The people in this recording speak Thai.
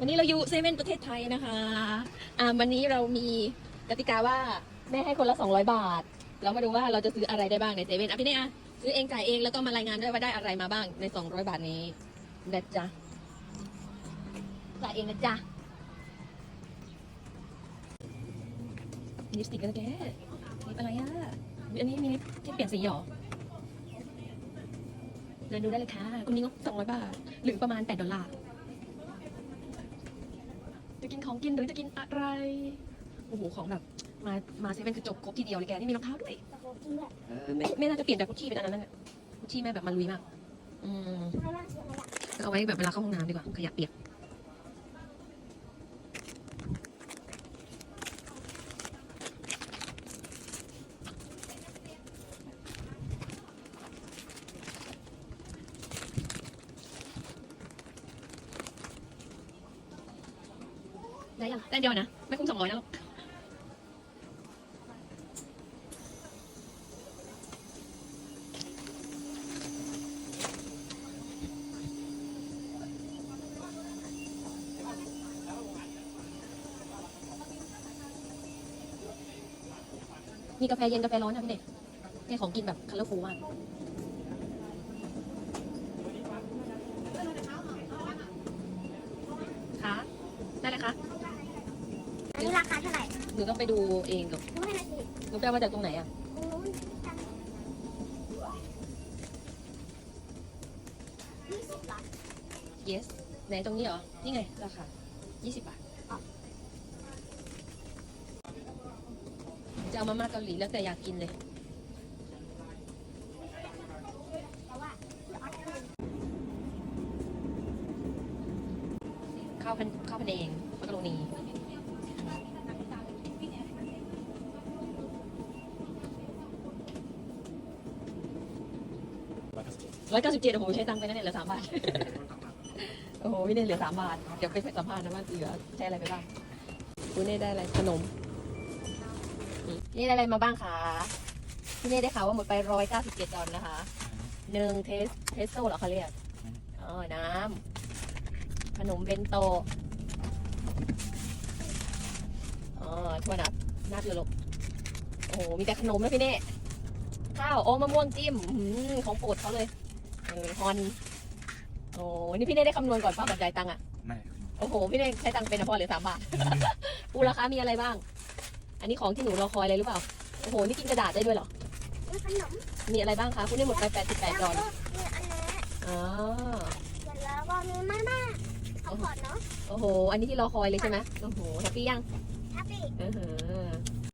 วันนี้เราอยู่เซเว่นประเทศไทยนะคะ อ่าวันนี้เรามีกติกาว่าแม่ให้คนละ 200 บาท เรามาดูว่าเราจะซื้ออะไรได้บ้างในเซเว่นอะพี่เน่อะซื้อเองจ่ายเองแล้วก็มารายงานด้วยว่าได้อะไรมาบ้างใน 200 บาทนี้นะจ๊ะจ่ายเองนะจ๊ะลิปสติกกันแกลิปอะไรอะอันนี้มีลิปที่เปลี่ยนสีหรอเดินดูได้เลยค่ะคุณมีงบ200บาท หรือประมาณ 8 ดอลลาร์ จะกินของกินหรือจะกินอะไร โอ้โห ของแบบ มา มาเซเว่นคือจบครบทีเดียวเลยแก นี่มีรองเท้าด้วยเออไม่ไม่น่าจะเปลี่ยนจากกุชชี่เป็นอันนั้นนะกุชชี่แม่แบบมาลุยมาก อืมเอาไว้แบบเวลาเข้าห้องน้ำดีกว่าขยะเปียก ได้ยังได้เดียวนะ ไม่คุ้มสองร้อยนะลูกมีกาแฟเย็นกาแฟร้อนนะพี่เด็กเนี่ยของกินแบบคัลเลอร์ฟูมากคะได้เลยคะ อันนี้ ราคาเท่าไหร่หนูต้องไปดูเองกับรู้ให้หน่อยสิหนูไปเอามาจากตรงไหนอะตรงนู้นกันยี่สิบบาท yes ไหนตรงนี้เหรอ นี่ไงราคา20 บาทจะเอามาม่าเกาหลีแล้วแต่อยากกินเลย แต่ว่าเดี๋ยวเอาคืนข้าวพันข้าวพันเองมักกะโรนี ร้อยเก้าสิบเจ็ดโอ้โหใช้ตังค์ไปนั่นเนี่ยเหลือสามบาท โอ้โหไม่ได้เหลือสามบาท เดี๋ยวไปสัมภาษณ์นะว่าเหลือใช้อะไรไปบ้างคุณเน่ได้อะไรขนมนี่นี่ได้อะไรมาบ้างคะพี่เน่ได้ข่าวว่าหมดไปร้อยเก้าสิบเจ็ดดอลนะคะหนึ่งเทสเทสโซ่เหรอเขาเรียกอ๋อน้ำขนมเบนโตอ๋อทั่วนับนับเลยลูกโอ้โหมีแต่ขนมนะพี่เน่ข้าวโอ้มะม่วงจิ้มอื้อหือของโปรดเขาเลย เออฮอนโอ้นี่พี่เน่ได้คำนวณก่อนป้าบรรยายตังค์อะไม่โอ้โหพี่เน่ใช้ตังค์เป็นนะพ่อเหลือสามบาทปูราคามีอะไรบ้าง อันนี้ของที่หนูรอคอยเลยหรือเปล่าโอ้โหนี่กินกระดาษได้ด้วยเหรอมีขนมมีอะไรบ้างคะคุณได้หมดไป88ดอลแล้วก็มีอันนี้อ๋อเสร็จแล้วก็มีมาม่าเอาพอร์ตเนาะโอ้โห อันนี้ที่รอคอยเลยใช่ไหมโอ้โหแฮปปี้ยังแฮปปี้เออหือ